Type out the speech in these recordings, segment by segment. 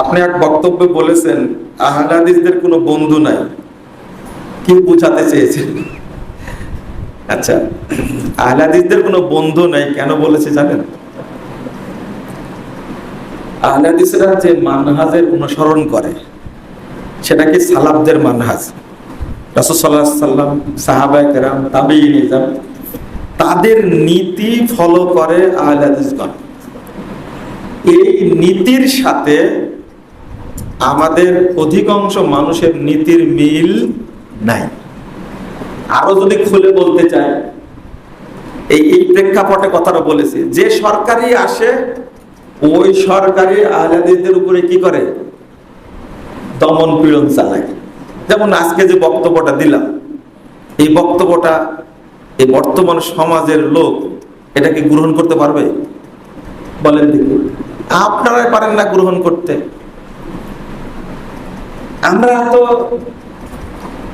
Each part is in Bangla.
আপনি এক বক্তব্যে বলেছেন, আহলাদিসদের কোনো বন্ধু নাই। কি বোঝাতে চেয়েছেন? আচ্ছা আহলাদিসদের কোনো বন্ধু নাই, কেন বলেছে জানেন? আহলাদিসরা যে মানহাজের অনুসরণ করে, সেটা কি সালাবদের মানহাজ? আলাইহি সাল্লাম সাহাবায়ে কেরাম তাবেঈন ইজাম তাদের নীতি ফলো করে আহলাদিসগণ। এই নীতির সাথে আমাদের অধিকাংশ মানুষের নীতির মিল নাই। আরও যদি খুলে বলতে চায় এই এই প্রেক্ষাপটে কথাটা বলেছি, যে সরকারি আসে, ওই সরকারি আহলাদিসদের উপরে কি করে? দমন পীড়ন চালায়। যেমন আজকে যে বক্তব্যটা দিলাম, এই বক্তব্যটা এই বর্তমান সমাজের লোক এটাকে গ্রহণ করতে পারবে? বলেন দেখি। আপনারাই পারেন না গ্রহণ করতে। আমরা তো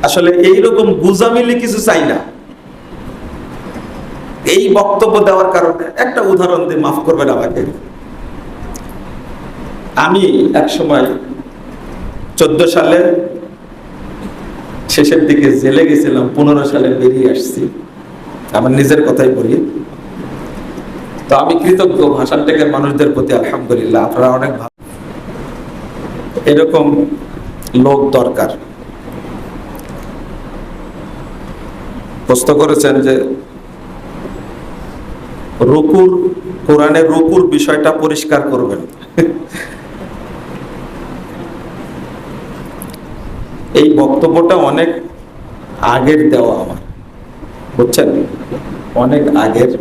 আসলে এইরকম গুজামিলি কিছু চাই না। এই বক্তব্য দেওয়ার কারণে একটা উদাহরণ দিয়ে মাফ করবেন আমাকে। আমি এক সময় চোদ্দ সালে শেষের দিকে জেলে গেছিলাম, পনেরো সালে বেরিয়ে আসছি। আমার নিজের কথাই বলি। তো আমি কৃতজ্ঞ, ভাষার টেকের মানুষদের প্রতি আলহামদুলিল্লাহ, আপনারা অনেক ভালো। এরকম লোক দরকার। প্রশ্ন করেছেন যে, রুকুর, কোরআনের রুকুর বিষয়টা পরিষ্কার করবেন। এই বক্তব্যটা অনেক আগের দেওয়া আমার। বুঝছেন? অনেক আগের।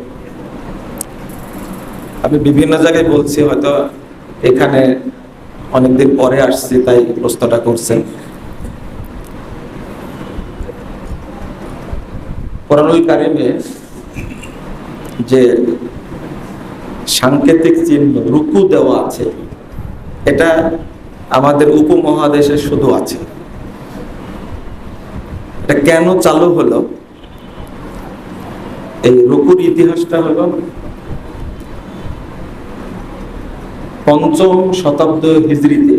আমি বিভিন্ন জায়গায় বলছি, হয়তো এখানে অনেকদিন পরে আসছি, তাই প্রশ্নটা করছেন। যে সাংকেতিক চিহ্ন, রুকু দেওয়া আছে, এটা আমাদের উপমহাদেশে শুধু আছে। এটা কেন চালু হলো? এই রুকুর ইতিহাসটা হলো পঞ্চম শতাব্দ হিজড়িতে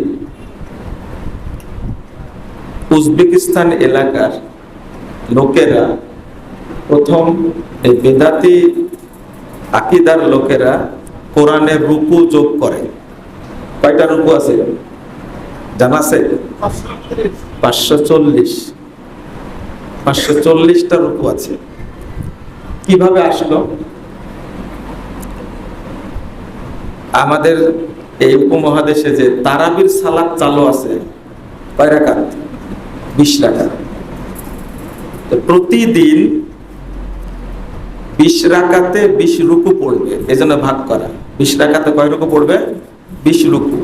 উজবেকিস্তান এলাকার লোকেরা প্রথম এই বেদাতি আকিদার লোকেরা কোরআনে রুকু যোগ করে। কয়টা রুকু আছে? জানা আছে? পাঁচশো চল্লিশ। পাঁচশো চল্লিশটা রুকু আছে। কীভাবে আসলো? আমাদের এই উপমহাদেশে যে তারাবির সালাদ চালু আছে, কয় বিশ রাকাত। প্রতিদিন বিশ রাকাতে বিশ রুকু পড়বে এই জন্য ভাগ করা। বিশ রাকাতে কয় রুকু পড়বে? বিশ রুকু।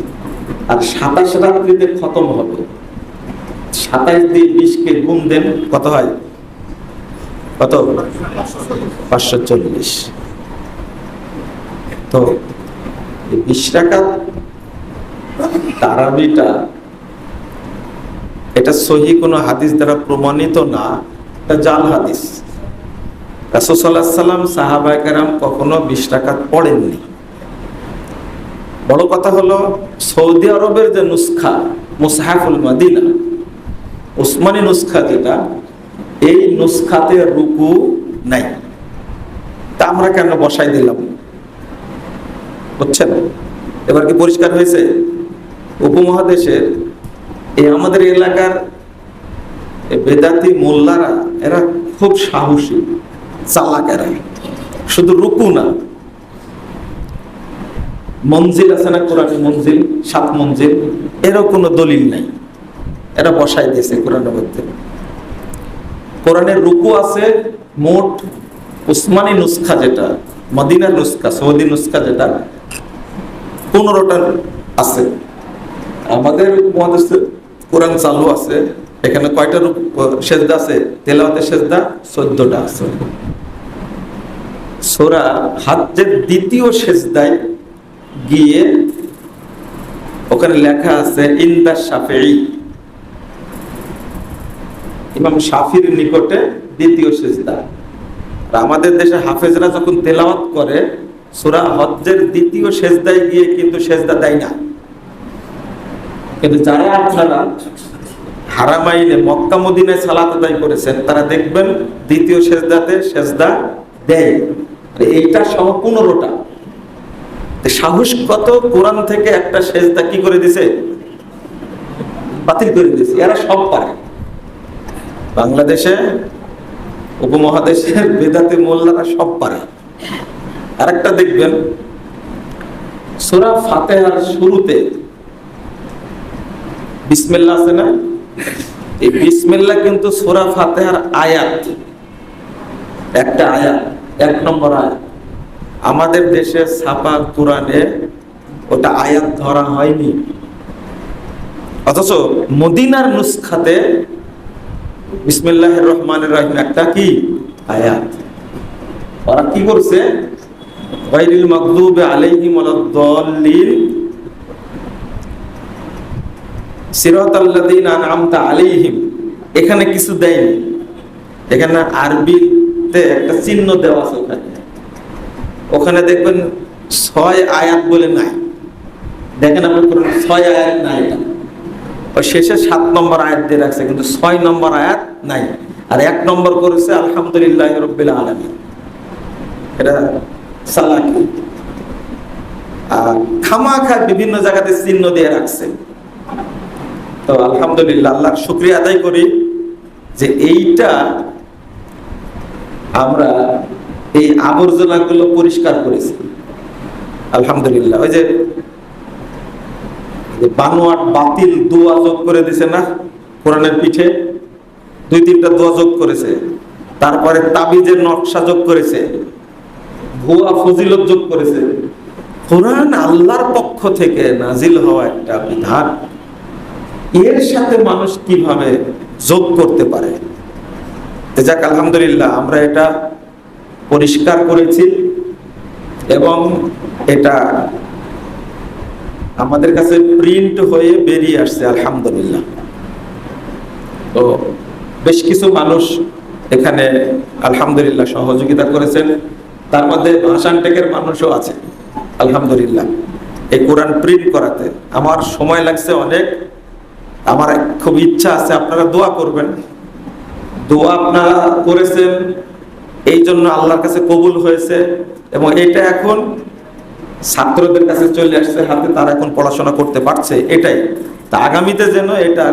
আর সাতাশ রাত্রিতে খতম হবে। সাতাইশ দিয়ে বিশকে গুণ দেন, কত হয়? কত? পাঁচশো চল্লিশ। তো বিশ রাকাত তারাবিটা, এটা সহি কোনো হাদিস দ্বারা প্রমাণিত না, এটা জাল হাদিস। রাসুসাল্লাহ সাল্লাম সাহাবাহাম কখনো বিশ টাকাত পড়েননি। বড় কথা হলো, সৌদি আরবের যে নুসখা, মুসাহাফুল মাদিনা, উসমানী নুসখা যেটা, এই নুসখাতে রুকু নাই। তা আমরা কেন বসাই দিলাম? বুঝছেন? এবার কি পরিষ্কার হয়েছে? উপমহাদেশের এই আমাদের এলাকার বেদাতি মোল্লারা, এরা খুব সাহসী চালাক এরা শুধু রুকু না, মঞ্জিল আছে না কোরআনে মঞ্জিল, সাত মঞ্জিল, এরও কোনো দলিল নাই। এরা বসাই দিয়েছে কোরআনের মধ্যে। কোরআনের রুকু আছে, মোট উসমানী নুসখা যেটা, মদিনার নুসখা, সৌদি নুসখা যেটা, পনেরোটা আছে। আমাদের উপমহাদেশে কোরআন চালু আছে, এখানে কয়টা রূপ সেজদা আছে? তেলাওয়াতে সেজদা, চোদ্দটা আছে। সোরা হাজ্জের দ্বিতীয় সেজদায় গিয়ে ওখানে লেখা আছে, ইন্দা শাফেই ইমাম সাফির নিকটে দ্বিতীয় সেজদা। আমাদের দেশে হাফেজরা যখন তেলাওয়াত করে, সোরা হজ্জের দ্বিতীয় সেজদায় গিয়ে কিন্তু সেজদা দেয় না। কিন্তু যারা আপনারা হারামাইনে মক্কা মদিনায় সালাত আদায় করেছেন, তারা দেখবেন দ্বিতীয় সেজদাতে সেজদা দেয়। এইটা সহ পনেরোটা সাহস কত কোরআন থেকে একটা সেজদা কি করে দিছে? বাতিল করে দিয়েছে এরা সব পারে। বাংলাদেশে, উপমহাদেশের বেদাতে মোল্লারা সব পারে। আরেকটা দেখবেন, সুরা ফাতেহার শুরুতে বিসমিল্লাহ আছে না? এই বিসমিল্লাহ কিন্তু সুরা ফাতেহার আয়াত। একটা আয়াত, এক নম্বর আয়াত। আমাদের দেশে ছাপা কোরআনে ওটা আয়াত ধরা হয়নি। অথচ মদিনার নুসখাতে বিসমিল্লাহ রহমানের রহিম একটা কি? আয়াত। ওরা কি করছে? গায়রিল মাগদুবি আলাইহিম ওয়ালাদ-দাল্লিন সিরাতাল্লাযীনা আন'আমতা এখানে কিছু দেয়নি। এখানে আরবিতে একটা চিহ্ন দেওয়া আছে ওখানে। ওখানে দেখবেন ছয় আয়াত বলে নাই। দেখেন আপনি ছয় আয়াত নাই এটা। শেষে সাত নম্বর আয়াত দিয়ে রাখছে, কিন্তু ছয় নম্বর আয়াত নাই। আর এক নম্বর করেছে, আলহামদুলিল্লাহ রব্বিল আলামিন। এটা সালাকি। আর খামাখা বিভিন্ন জায়গাতে চিহ্ন দিয়ে রাখছে। তো আলহামদুলিল্লাহ, আল্লাহর শুক্রিয়া আদায় করি যে এইটা আমরা এই আবর্জনাগুলো পরিষ্কার করেছি। আলহামদুলিল্লাহ, ওই যে বানোয়াট বাতিল দোয়া যোগ করে দিছে না, কোরআনের পিঠে, দুই তিনটা দোয়া যোগ করেছে, তারপরে তাবিজের নকশা যোগ করেছে, ভুয়া ফজিলত যোগ করেছে। কোরআন আল্লাহর পক্ষ থেকে নাজিল হওয়া একটা বিধান। এর সাথে মানুষ কীভাবে যোগ করতে পারে? যাক, আলহামদুলিল্লাহ, আমরা এটা পরিষ্কার করেছি এবং এটা আমাদের কাছে প্রিন্ট হয়ে বেরিয়ে আসছে, আলহামদুলিল্লাহ। তো বেশ কিছু মানুষ এখানে, আলহামদুলিল্লাহ, সহযোগিতা করেছেন। তার মধ্যে ভাষান টেকের মানুষও আছে, আলহামদুলিল্লাহ। এই কোরআন প্রিন্ট করাতে আমার সময় লাগছে অনেক। আমার খুব ইচ্ছা আছে, আপনারা দোয়া করবেন। দোয়া আপনারা করেছেন, এই জন্য আল্লাহর কাছে কবুল হয়েছে এবং এটা এখন ছাত্রদের কাছে চলে আসছে, হাতে তারা এখন পড়াশোনা করতে পারছে, এটাই। তা আগামীতে যেন এটা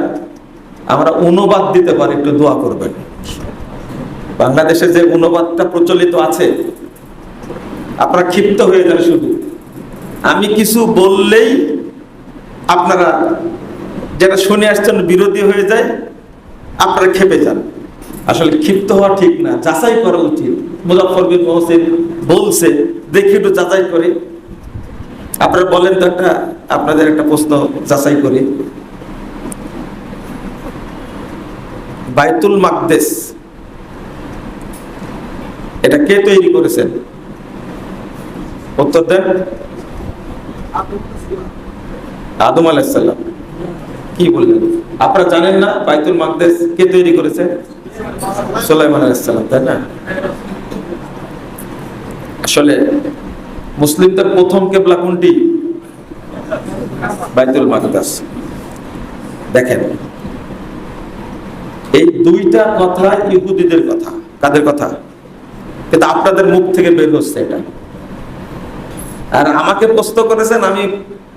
আমরা অনুবাদ দিতে পারি, একটু দোয়া করবেন। বাংলাদেশে যে অনুবাদটা প্রচলিত আছে, আপনারা ক্ষিপ্ত হয়ে যান শুধু। আমি কিছু বললেই আপনারা যেটা শুনে আসছেন, বিরোধী হয়ে যায়, আপনারা খেপে যান। আসলে ক্ষিপ্ত হওয়া ঠিক না, যাচাই করা উচিত। মুজাফর বিন মহসিন বলছে, দেখি একটু যাচাই করে। আপনারা বলেন তো একটা, আপনাদের একটা প্রশ্ন যাচাই করি। বাইতুল মাকদেস, এটা কে তৈরি করেছেন? উত্তর দেন। আদম আলাইসাল্লাম কি বললেন? আপনারা জানেন না বাইতুল মাকদেস কে তৈরি করেছে? সুলাইমান আলাইসাল্লাম তাই না? আসলে মুসলিমদের প্রথম কেবলা কোনটি? বাইতুল মাকদাস। দেখেন, এই দুইটা কথা ইহুদিদের কথা। কাদের কথা? কিন্তু আপনাদের মুখ থেকে বের হচ্ছে এটা। আর আমাকে প্রশ্ন করেছেন, আমি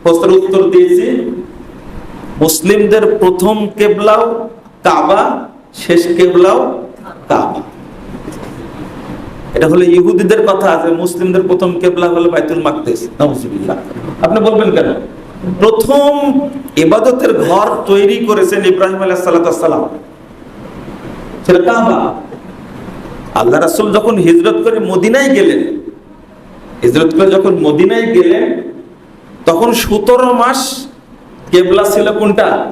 প্রশ্নের উত্তর দিয়েছি। মুসলিমদের প্রথম কেবলাও কাবা, শেষ কেবলাও কাবা। এটা হলো ইহুদিদের কথা আছে মুসলিমদের প্রথম কেবলা হলো বাইতুল মাকদেস, নাউজুবিল্লাহ। আপনি বলবেন কেন? প্রথম ইবাদতের ঘর তৈরি করেছেন ইব্রাহিম আলাইহিস সালাম। সেটা কাবা। আল্লাহ রাসূল যখন হিজরত করে মদিনায় গেলেন, হিজরত করে যখন মদিনায় গেলেন, তখন সতেরো মাস কেবলা ছিল, কোনটা?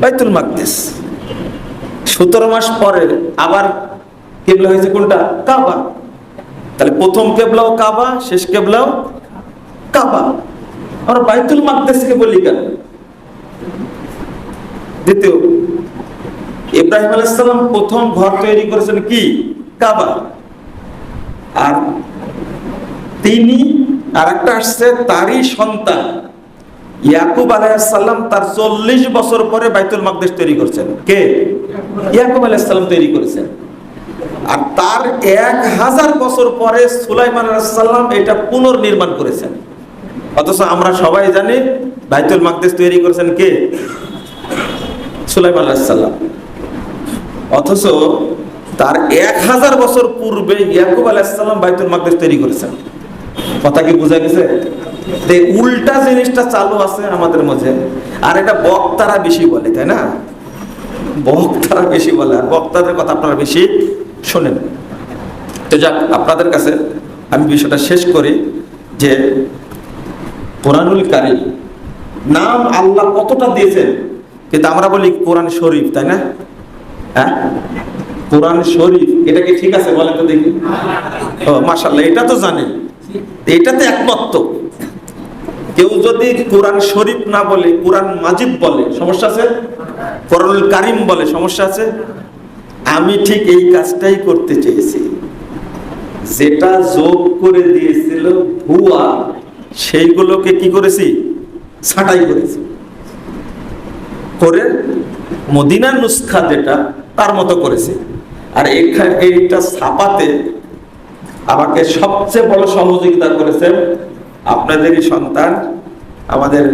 বাইতুল মাকদেস। সতেরো মাস পরে আবার কেবলা হয়েছে কোনটা? কাবা। তাহলে প্রথম কেবলাও কাবা, শেষ কেবলাও কাবা। আমরা বাইতুল মাকদেসকে বলি কেন? দ্বিতীয়, ইব্রাহিম আলাইসাল্লাম প্রথম ঘর তৈরি করেছেন কি? কাবা। আর তিনি আর একটা আসছে, তারই সন্তান। ইয়াকুব আলাইসাল্লাম তার চল্লিশ বছর পরে বাইতুল মাকদেশ তৈরি করছেন। কে? ইয়াকুব আলাইসাল্লাম তৈরি করেছেন। আর তার এক হাজার বছর পরে সুলাইমান আলাইসাল্লাম এটা পুনর্নির্মাণ করেছেন। অথচ আমরা সবাই জানি বাইতুল মাকদেশ তৈরি করেছেন কে? সুলাইমান আলাইসাল্লাম অথচ তার এক হাজার বছর পূর্বে ইয়াকুব আলাইসাল্লাম বাইতুল মাকদেশ তৈরি করেছেন। কথা কি বোঝা গেছে? উল্টা জিনিসটা চালু আছে আমাদের মধ্যে, আর এটা বক্তারা বেশি বলে, তাই না? বক্তারা বেশি বলে, আর বক্তাদের কথা আপনারা বেশি শোনেন। তো যাক, আপনাদের কাছে আমি বিষয়টা শেষ করি যে কোরআনুল কারিম, নাম আল্লাহ কতটা দিয়েছেন? কিন্তু আমরা বলি কোরআন শরীফ, তাই না? হ্যাঁ? কোরআন শরীফ, এটা কি ঠিক আছে বলেন তো দেখি। ও মাশাল্লাহ এটা তো জানি এটাতে একমত। কেউ যদি কোরআন শরীফ না বলে, কোরআন মাজিদ বলে, সমস্যা আছে? কোরআনুল কারিম বলে, সমস্যা আছে? আমি ঠিক এই কাজটাই করতে চেয়েছি। যেটা যোগ করে দিয়েছিল ভুয়া, সেইগুলোকে কি করেছি? ছাঁটাই করেছি। করে মদিনার নুসখা যেটা, তার মতো করেছি। আর এইটা ছাপাতে আমাকে সবচেয়ে বড় সহযোগিতা করেছেন আপনাদেরই সন্তান আমাদের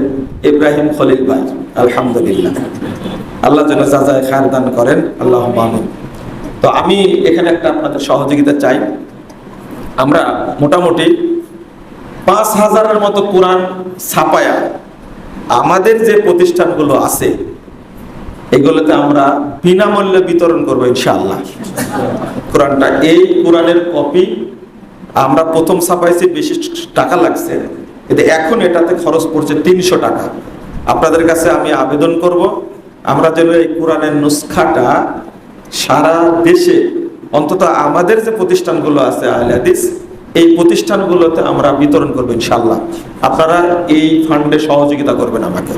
ইব্রাহিম খলিল ভাই, আলহামদুলিল্লাহ। আল্লাহ যেন যাজায় খায়ের দান করেন আল্লাহ মানু তো আমি এখানে একটা আপনাদের সহযোগিতা চাই। আমরা মোটামুটি পাঁচ হাজারের মতো কোরআন ছাপায়া আমাদের যে প্রতিষ্ঠানগুলো আছে, এগুলোতে আমরা বিনামূল্যে বিতরণ করব ইনশাআল্লাহ। কোরআনটা, এই কোরআনের কপি আমরা প্রথম ছাপাইছি বেশি টাকা লাগছে। কিন্তু এখন এটাতে খরচ পড়ছে তিনশো টাকা। আপনাদের কাছে আমি আবেদন করব, আমরা যেন এই কোরআনের নুসখাটা সারা দেশে, অন্তত আমাদের যে প্রতিষ্ঠানগুলো আছে, আহলে হাদিস, এই প্রতিষ্ঠানগুলোতে আমরা বিতরণ করব ইনশাল্লাহ আপনারা এই ফান্ডে সহযোগিতা করবেন আমাকে।